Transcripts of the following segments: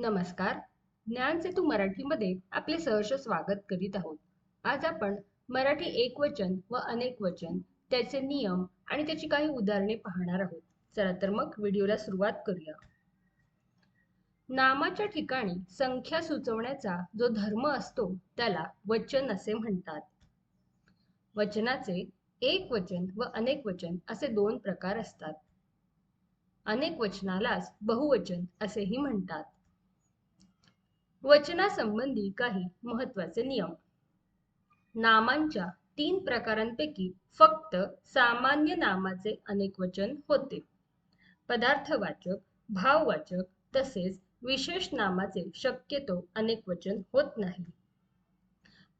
नमस्कार. ज्ञान सेतू मराठीमध्ये आपले सहर्ष स्वागत करीत आहोत. आज आपण मराठी एकवचन व अनेक वचन त्याचे नियम आणि त्याची काही उदाहरणे पाहणार आहोत. चला तर मग व्हिडिओला सुरुवात करूया. नामाच्या ठिकाणी संख्या सुचवण्याचा जो धर्म असतो त्याला वचन असे म्हणतात. वचनाचे एक वचन व अनेक वचन असे दोन प्रकार असतात. अनेक वचनालाच बहुवचन असेही म्हणतात. वचनासंबंधी काही महत्त्वाचे नियम. नामांच्या तीन प्रकारांपैकी फक्त सामान्य नामाचे अनेक वचन होते. पदार्थवाचक भाववाचक तसेच विशेष नामाचे शक्यतो अनेक वचन होत नाही.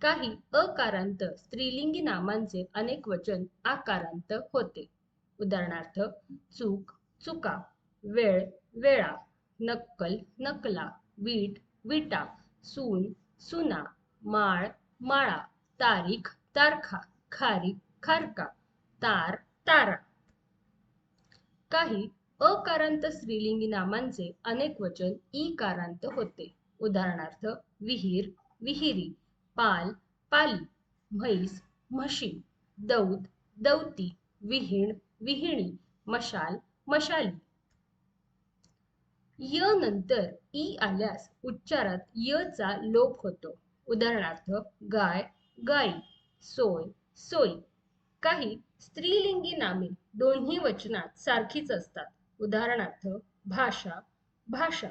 काही अकारांत स्त्रीलिंगी नामांचे अनेक वचन आकारांत होते. उदाहरणार्थ चूक चुका वेळ वेळा नक्कल नकला वीट विटा सून सुना माळ माळा तारीख तारखा खारी खारका तार तारा. काही अकारांत स्त्रीलिंगी नामांचे अनेक वचन ईकारांत होते. उदाहरणार्थ विहीर विहिरी पाल पाली म्हैस म्हशी दौत दौती विहीण विहिणी मशाल मशाली. य नंतर ई आल्यास उच्चारात य चा लोप होतो. उदाहरणार्थ गाय गाई सोय सोई. काही स्त्रीलिंगी नामे दोन्ही वचनात सारखीच असतात. उदाहरणार्थ भाषा भाषा.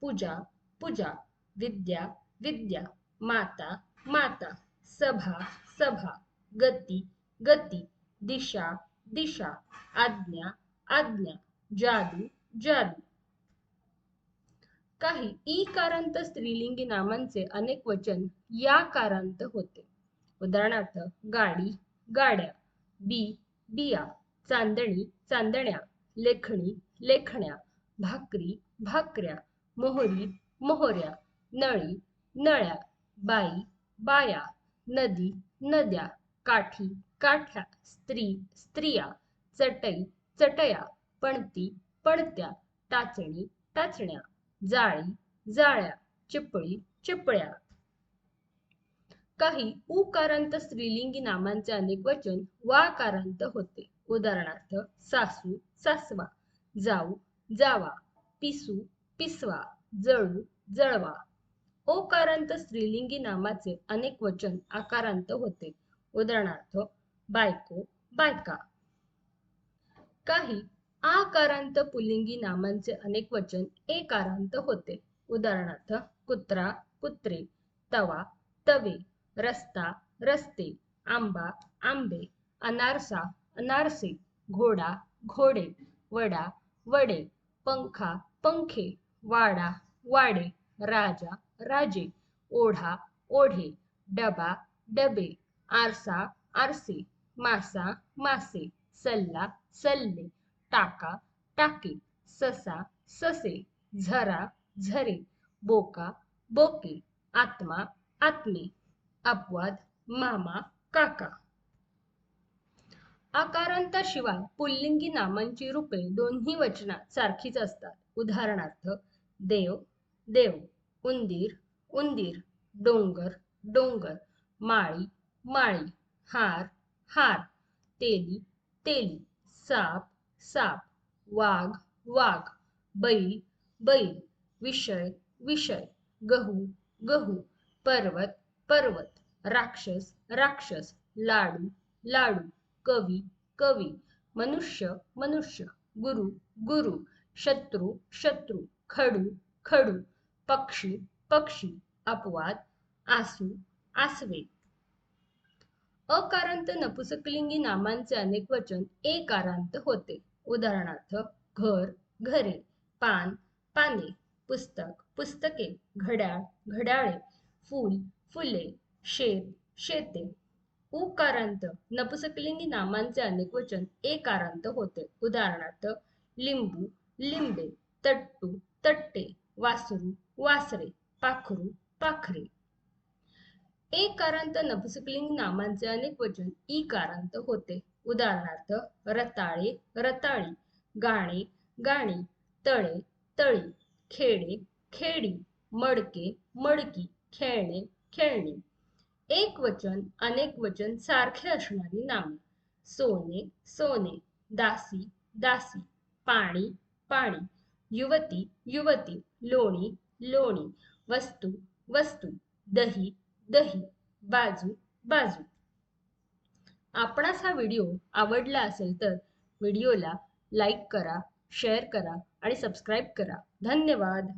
पूजा पूजा. विद्या विद्या. माता माता. सभा सभा. गती गती. दिशा दिशा. आज्ञा आज्ञा. जादू जादू. काही ईकारांत स्त्रीलिंगी नामांचे अनेक वचन या कारांत होते. उदाहरणार्थ गाडी गाड्या बी बिया चांदणी चांदण्या लेखणी लेखण्या भाकरी भाकऱ्या मोहरी मोहऱ्या नळी नळ्या बाई बाया नदी नद्या काठी काठ्या स्त्री स्त्रिया चटई चटया पणती पणत्या टाचणी टाचण्या जाळी जाळ्या चिपळी चिपळ्या. काही उकारांत स्त्रीलिंगी नामांचे अनेक वचन वाकारांत होते. उदाहरणार्थ सासू सासवा जाऊ जावा पिसू पिसवा जळू जळवा. ओकारांत स्त्रीलिंगी नामाचे अनेक वचन आकारांत होते. उदाहरणार्थ बायको बायका. काही आकारांत पुल्लिंगी नामांचे अनेक वचन एकारांत होते. उदाहरणार्थ कुत्रा कुत्रे तवा तवे रस्ता रस्ते आंबा आंबे अनारसा अनारसे घोडा घोडे वडा वडे पंखा पंखे वाडा वाडे राजा राजे ओढा ओढे डबा डबे आरसा आरसे मासा मासे सल्ला सल्ले टाका टाके ससा ससे झरा झरे बोका बोके आत्मा आत्मे अपवाद मामा काका. आकारांताशिवाय पुल्लिंगी नामांची रूपे दोन्ही वचनात सारखीच असतात. उदाहरणार्थ देव देव उंदीर उंदीर डोंगर डोंगर माळी माळी हार हार तेली तेली साप साप वाघ वाघ बैल बैल विषय विषय गहू गहू पर्वत पर्वत राक्षस राक्षस लाडू लाडू कवी कवी मनुष्य मनुष्य गुरु गुरु शत्रू शत्रू खडू खडू पक्षी पक्षी अपवाद आसू आसवे. अकारांत नपुसकलिंगी नामांचे अनेक वचन एकारांत होते. उदाहरणार्थ घर घरे पान पाने पुस्तक पुस्तके घड्याळ घड्याळे फूल फुले शेत शेते. उकारांत नपुसकलिंगी नामांचे अनेक वचन एकारांत होते. उदाहरणार्थ लिंबू लिंबे तट्टू तट्टे वासरू वासरे पाखरू पाखरे. एकारांत नपुसकलिंग नामांचे अनेक वचन ईकारांत होते. उदाहरणार्थ रताळे रताळी गाणे गाणी तळे तळी खेडे खेडी मडके मडकी खेळणे खेळणी. एक वचन अनेक वचन सारखे असणारी नामे सोने सोने दासी दासी पाणी पाणी. युवती युवती लोणी लोणी. वस्तू वस्तू दही दही. बाजू बाजू. आपणास हा व्हिडिओ आवडला असेल तर व्हिडिओला लाईक करा शेअर करा आणि सबस्क्राईब करा. धन्यवाद.